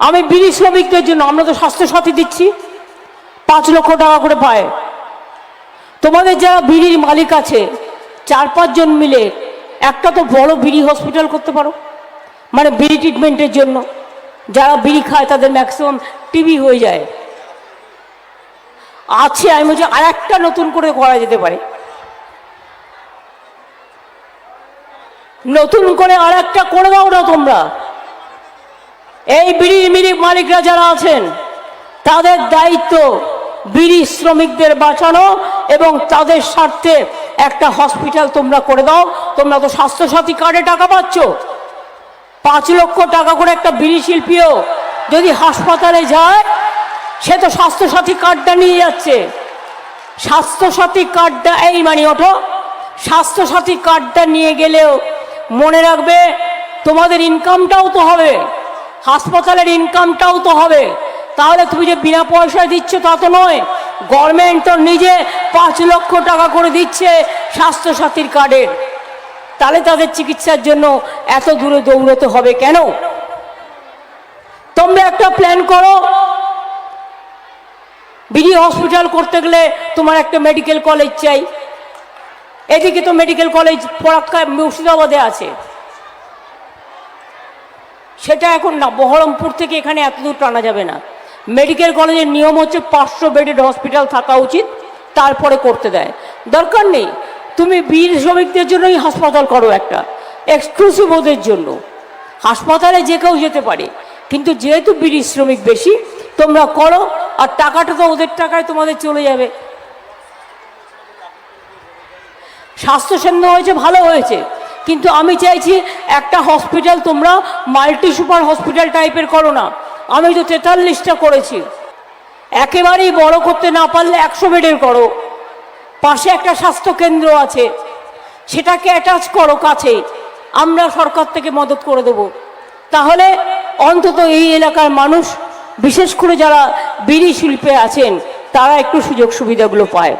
আমি বিড়ি শ্রমিকদের জন্য আমরা তো স্বাস্থ্যসাথী দিচ্ছি। পাঁচ লক্ষ টাকা করে পায়। তোমাদের যারা বিড়ির মালিক আছে, চার পাঁচজন মিলে একটা তো বড় বিড়ি হসপিটাল করতে পারো। মানে বিড়ি ট্রিটমেন্টের জন্য। যারা বিড়ি খায়, তাদের ম্যাক্সিমাম টিবি হয়ে যায়। আছে, আমি বলছি আর একটা নতুন করে করা যেতে পারে। নতুন করে আর একটা করে দাও না তোমরা। এই বিড়ি মিড়ি মালিকরা যারা আছেন, তাদের দায়িত্ব বিড়ি শ্রমিকদের বাঁচানো এবং তাদের স্বার্থে একটা হসপিটাল তোমরা করে দাও। তোমরা তো স্বাস্থ্যসাথী কার্ডে টাকা পাচ্ছ। পাঁচ লক্ষ টাকা করে একটা বিড়ি শিল্পীও যদি হাসপাতালে যায়, সে তো স্বাস্থ্যসাথী কার্ডটা নিয়ে যাচ্ছে। স্বাস্থ্যসাথী কার্ডটা, এই মানে ওঠো স্বাস্থ্যসাথী কার্ডটা নিয়ে গেলেও মনে রাখবে তোমাদের ইনকামটাও তো হবে। হাসপাতালের ইনকামটাও তো হবে। তাহলে তুমি যে বিনা পয়সায় দিচ্ছ তা তো নয়। গভর্নমেন্ট তো নিজে পাঁচ লক্ষ টাকা করে দিচ্ছে স্বাস্থ্যসাথীর কার্ডের তাহলে তাদের চিকিৎসার জন্য এত দূরে দৌড়তে হবে কেন? তোমরা একটা প্ল্যান করো। বিডি হসপিটাল করতে গেলে তোমার একটা মেডিকেল কলেজ চাই। এদিকে তো মেডিকেল কলেজ পরাক্কা মুর্শিদাবাদে আছে। সেটা এখন না, বহরমপুর থেকে এখানে এত দূর টানা যাবে না। মেডিকেল কলেজের নিয়ম হচ্ছে পাঁচশো বেডেড হসপিটাল থাকা উচিত, তারপরে করতে দেয়। দরকার নেই, তুমি বীর শ্রমিকদের জন্যই হাসপাতাল করো একটা এক্সক্লুসিভ ওদের জন্য। হাসপাতালে যে কেউ যেতে পারে, কিন্তু যেহেতু বিড়ি শ্রমিক বেশি, তোমরা করো, আর টাকাটা তো ওদের টাকায় তোমাদের চলে যাবে। স্বাস্থ্যসেন্দ্র হয়েছে, ভালো হয়েছে কিন্তু আমি চাইছি একটা হসপিটাল তোমরা মাল্টি সুপার হসপিটাল টাইপের করো না। আমি তো তেতাল্লিশটা করেছি। একেবারেই বড় করতে না পারলে একশো বেডের করো। পাশে একটা স্বাস্থ্য কেন্দ্র আছে। সেটাকে অ্যাটাচ করো কাছে। আমরা সরকার থেকে মদত করে দেব। তাহলে অন্তত এই এলাকার মানুষ, বিশেষ করে যারা বিড়ি শিল্পে আছেন, তারা একটু সুযোগ সুবিধাগুলো পায়।